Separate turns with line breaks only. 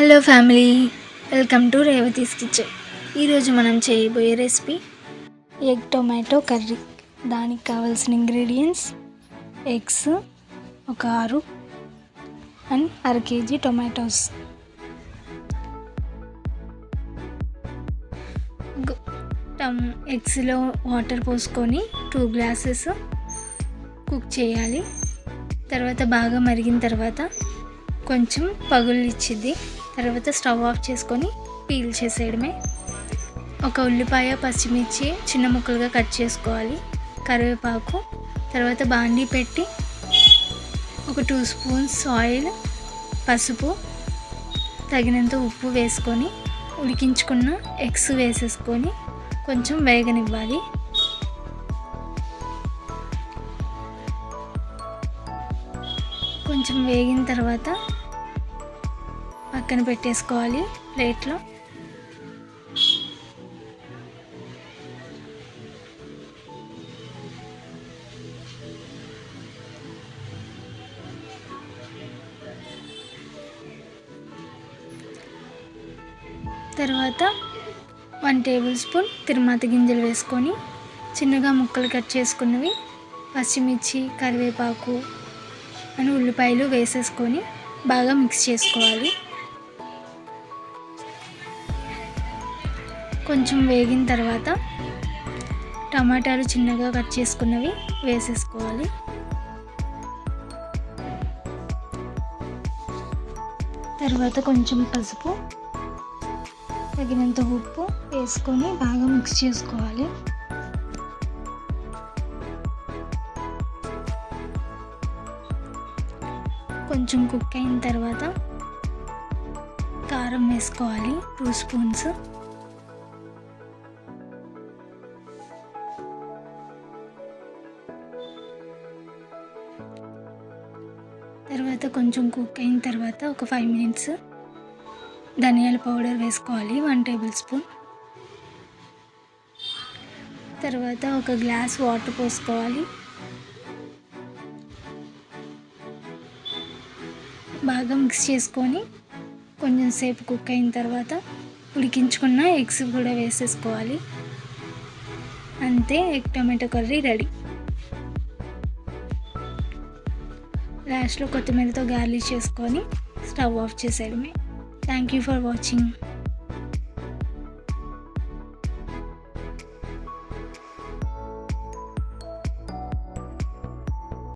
Hello family welcome to Revathi's kitchen ఈరోజు మనం చేయబోయే రెసిపీ ఎగ్ టొమాటో కర్రీ దానికి కావాల్సిన ఇంగ్రీడియంట్స్ ఎగ్స్ ఒక ఆరు అండ్ అర కేజీ టొమాటోస్ టమ్ ఎగ్స్లో వాటర్ పోసుకొని టూ గ్లాసెస్ కుక్ చేయాలి. తర్వాత బాగా మరిగిన తర్వాత కొంచెం పగులు ఇచ్చిద్ది తర్వాత స్టవ్ ఆఫ్ చేసుకొని పీల్ చేసేయడమే. ఒక ఉల్లిపాయ పచ్చిమిర్చి చిన్న ముక్కలుగా కట్ చేసుకోవాలి. కరివేపాకు తర్వాత బాండీ పెట్టి ఒక టూ స్పూన్స్ ఆయిల్ పసుపు తగినంత ఉప్పు వేసుకొని ఉడికించుకున్న ఎగ్స్ వేసేసుకొని కొంచెం వేగనివ్వాలి. కొంచెం వేగిన తర్వాత పక్కన పెట్టేసుకోవాలి ప్లేట్లో. తర్వాత వన్ టేబుల్ స్పూన్ తిరుమాత గింజలు వేసుకొని చిన్నగా ముక్కలు కట్ చేసుకున్నవి పచ్చిమిర్చి కరివేపాకు అని ఉల్లిపాయలు వేసేసుకొని బాగా మిక్స్ చేసుకోవాలి. కొంచెం వేగిన తర్వాత టమాటాలు చిన్నగా కట్ చేసుకున్నవి వేసేసుకోవాలి. తర్వాత కొంచెం పసుపు తగినంత ఉప్పు వేసుకొని బాగా మిక్స్ చేసుకోవాలి. కొంచెం కుక్ అయిన తర్వాత కారం వేసుకోవాలి టూ స్పూన్స్. తర్వాత కొంచెం కుక్ అయిన తర్వాత ఒక ఫైవ్ మినిట్స్ ధనియాల పౌడర్ వేసుకోవాలి వన్ టేబుల్ స్పూన్ తర్వాత ఒక గ్లాస్ వాటర్ పోసుకోవాలి. బాగా మిక్స్ చేసుకొని కొంచెం సేపు కుక్ అయిన తర్వాత ఉడికించుకున్న ఎగ్స్ కూడా వేసేసుకోవాలి. అంతే ఎగ్ టమాటో కర్రీ రెడీ లాస్ట్లో కొత్తిమీరతో గార్లిష్ చేసుకొని స్టవ్ ఆఫ్ చేసేయడమే థ్యాంక్ యూ ఫర్ వాచింగ్